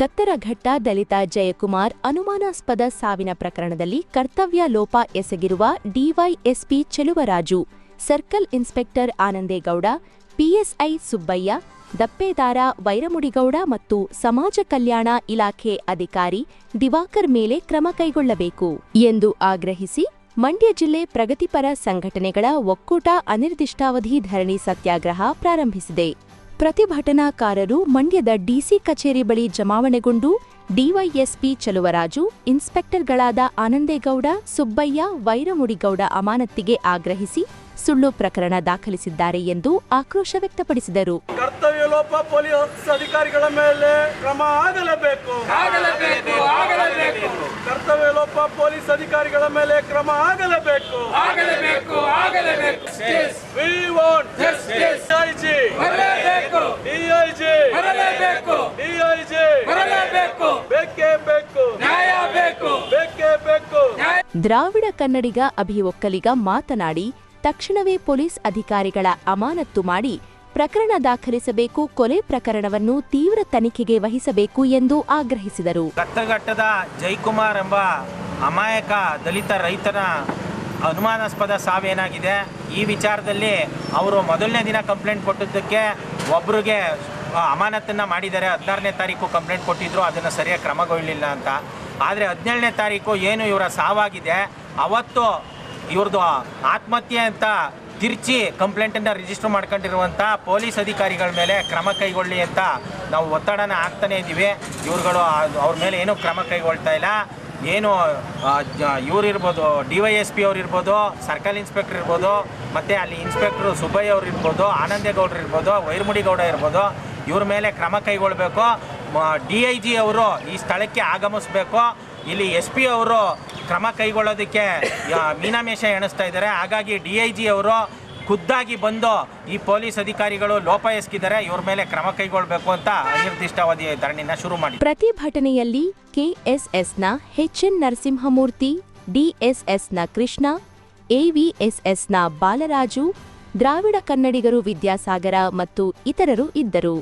ಕತ್ತರಘಟ್ಟ ದಲಿತ ಜಯಕುಮಾರ್ ಅನುಮಾನಾಸ್ಪದ ಸಾವಿನ ಪ್ರಕರಣದಲ್ಲಿ ಕರ್ತವ್ಯ ಲೋಪ ಎಸಗಿರುವ DYSP Cheluvaraju. Circle inspector Anandegowda, PSI Subbaiah, ದಪ್ಪೇದಾರ Vairamudigowda ಮತ್ತು ಸಮಾಜ ಕಲ್ಯಾಣ ಇಲಾಖೆ ಅಧಿಕಾರಿ ದಿವಾಕರ್ ಮೇಲೆ ಕ್ರಮ ಕೈಗೊಳ್ಳಬೇಕು ಎಂದು ಆಗ್ರಹಿಸಿ ಮಂಡ್ಯ ಜಿಲ್ಲೆ ಪ್ರಗತಿಪರ ಸಂಘಟನೆಗಳ ಒಕ್ಕೂಟ ಅನಿರ್ದಿಷ್ಟಾವಧಿ ಧರಣಿ ಸತ್ಯಾಗ್ರಹ ಪ್ರಾರಂಭಿಸಿದೆ. ಪ್ರತಿಭಟನಾಕಾರರು ಮಂಡ್ಯದ ಡಿಸಿ ಕಚೇರಿ ಬಳಿ ಜಮಾವಣೆಗೊಂಡು ಡಿವೈಎಸ್ಪಿ ಚಲುವರಾಜು ಇನ್ಸ್ಪೆಕ್ಟರ್ಗಳಾದ ಆನಂದೇಗೌಡ ಸುಬ್ಬಯ್ಯ ವೈರಮುಡಿಗೌಡ ಅಮಾನತ್ತಿಗೆ ಆಗ್ರಹಿಸಿ ಸುಳ್ಳು ಪ್ರಕರಣ ದಾಖಲಿಸಿದ್ದಾರೆ ಎಂದು ಆಕ್ರೋಶ ವ್ಯಕ್ತಪಡಿಸಿದರು. ಕರ್ತವ್ಯ ಲೋಪ ಪೊಲೀಸ್ ಅಧಿಕಾರಿಗಳ ಮೇಲೆ ಕ್ರಮ ಆಗಲೇಬೇಕು. ಆಗಲೇಬೇಕು ಆಗಲೇಬೇಕು. ಕರ್ತವ್ಯ ಲೋಪ ಪೊಲೀಸ್ ಅಧಿಕಾರಿಗಳ ಮೇಲೆ ಕ್ರಮ ಆಗಲೇಬೇಕು ಆಗಲೇಬೇಕು ಆಗಲೇಬೇಕು ವಿ ವಾಂಟ್ Justice. ಡಿಐಜಿ ಬರಲೇಬೇಕು ಡಿಐಜಿ ಬರಲೇಬೇಕು. ಡಿಐಜಿ ಬರಲೇಬೇಕು. ಬೇಕೇ ಬೇಕು. ನ್ಯಾಯ ಬೇಕು. ಬೇಕೇ ಬೇಕು. ದ್ರಾವಿಡ ಕನ್ನಡಿಗ ಅಭಿ ಒಕ್ಕಲಿಗ ಮಾತನಾಡಿ ತಕ್ಷಣವೇ ಪೊಲೀಸ್ ಅಧಿಕಾರಿಗಳ ಅಮಾನತ್ತು ಮಾಡಿ ಪ್ರಕರಣ ದಾಖಲಿಸಬೇಕು ಕೊಲೆ ಪ್ರಕರಣವನ್ನು ತೀವ್ರ ತನಿಖೆಗೆ ವಹಿಸಬೇಕು ಎಂದು ಆಗ್ರಹಿಸಿದರು. ಕತ್ತಗಟ್ಟದ ಜೈಕುಮಾರ್ ಎಂಬ ಅಮಾಯಕ ದಲಿತ ರೈತನ ಅನುಮಾನಾಸ್ಪದ ಸಾವೇನಾಗಿದೆ ಈ ವಿಚಾರದಲ್ಲಿ ಅವರು ಮೊದಲನೇ ದಿನ ಕಂಪ್ಲೇಂಟ್ ಕೊಟ್ಟಿದ್ದಕ್ಕೆ ಒಬ್ರಿಗೆ ಆ, ಅಮಾನತನ್ನ ಮಾಡಿದ್ದಾರೆ ಹದಿನಾರನೇ ತಾರೀಕು ಕಂಪ್ಲೇಂಟ್ ಕೊಟ್ಟಿದ್ರು, ಅದನ್ನು ಸರಿಯಾಗಿ ಕ್ರಮಗೊಳ್ಳಲಿಲ್ಲ ಅಂತ. ಆದರೆ ಹದಿನೇಳನೇ ತಾರೀಕು ಏನು ಇವರ ಸಾವಾಗಿದೆ, ಅವತ್ತು ಇವ್ರದ್ದು ಆತ್ಮಹತ್ಯೆ ಅಂತ ತಿರ್ಚಿ ಕಂಪ್ಲೇಂಟನ್ನು ರಿಜಿಸ್ಟರ್ ಮಾಡ್ಕೊಂಡಿರುವಂಥ ಪೊಲೀಸ್ ಅಧಿಕಾರಿಗಳ ಮೇಲೆ ಕ್ರಮ ಕೈಗೊಳ್ಳಿ ಅಂತ ನಾವು ಒತ್ತಡನ ಹಾಕ್ತಾನೆ ಇದ್ದೀವಿ. ಇವ್ರುಗಳು ಅವ್ರ ಮೇಲೆ ಏನೂ ಕ್ರಮ ಕೈಗೊಳ್ತಾ ಇಲ್ಲ. ಏನು ಇವ್ರು ಇರ್ಬೋದು ಡಿ ವೈ ಎಸ್ ಪಿ ಅವ್ರು ಇರ್ಬೋದು ಸರ್ಕಲ್ ಇನ್ಸ್ಪೆಕ್ಟರ್ ಇರ್ಬೋದು, ಮತ್ತು ಅಲ್ಲಿ ಇನ್ಸ್ಪೆಕ್ಟ್ರು ಸುಬ್ಬಯ್ಯ ಅವ್ರು ಇರ್ಬೋದು ಆನಂದೇಗೌಡರು ಇರ್ಬೋದು ವೈರ್ಮುಡಿಗೌಡ ಇರ್ಬೋದು ಇವ್ರ ಮೇಲೆ ಕ್ರಮ ಕೈಗೊಳ್ಳಬೇಕು ಡಿ ಐ ಜಿ ಅವರು ಈ ಸ್ಥಳಕ್ಕೆ ಆಗಮಿಸಬೇಕು. ಇಲ್ಲಿ ಎಸ್ ಪಿ ಅವರು ಕ್ರಮ ಕೈಗೊಳ್ಳೋದಕ್ಕೆ ಮೀನಾಮೇಷ ಎಣಿಸ್ತಾ ಇದ್ದಾರೆ. ಹಾಗಾಗಿ ಡಿ ಐ ಜಿ ಅವರು ಖುದ್ದಾಗಿ ಬಂದು ಈ ಪೊಲೀಸ್ ಅಧಿಕಾರಿಗಳು ಲೋಪ ಎಸಗಿದ್ದಾರೆ ಇವ್ರ ಮೇಲೆ ಕ್ರಮ ಕೈಗೊಳ್ಳಬೇಕು ಅಂತ ಅನಿರ್ದಿಷ್ಟಾವಧಿ ಧರಣಿನ ಶುರು ಮಾಡಿ ಪ್ರತಿಭಟನೆಯಲ್ಲಿ ಕೆಎಸ್ಎಸ್ನ ಎಚ್ಎನ್ ನರಸಿಂಹಮೂರ್ತಿ, ಡಿಎಸ್ಎಸ್ನ ಕೃಷ್ಣ, ಎವಿಎಸ್ಎಸ್ನ ಬಾಲರಾಜು, ದ್ರಾವಿಡ ಕನ್ನಡಿಗರು ವಿದ್ಯಾಸಾಗರ ಮತ್ತು ಇತರರು ಇದ್ದರು.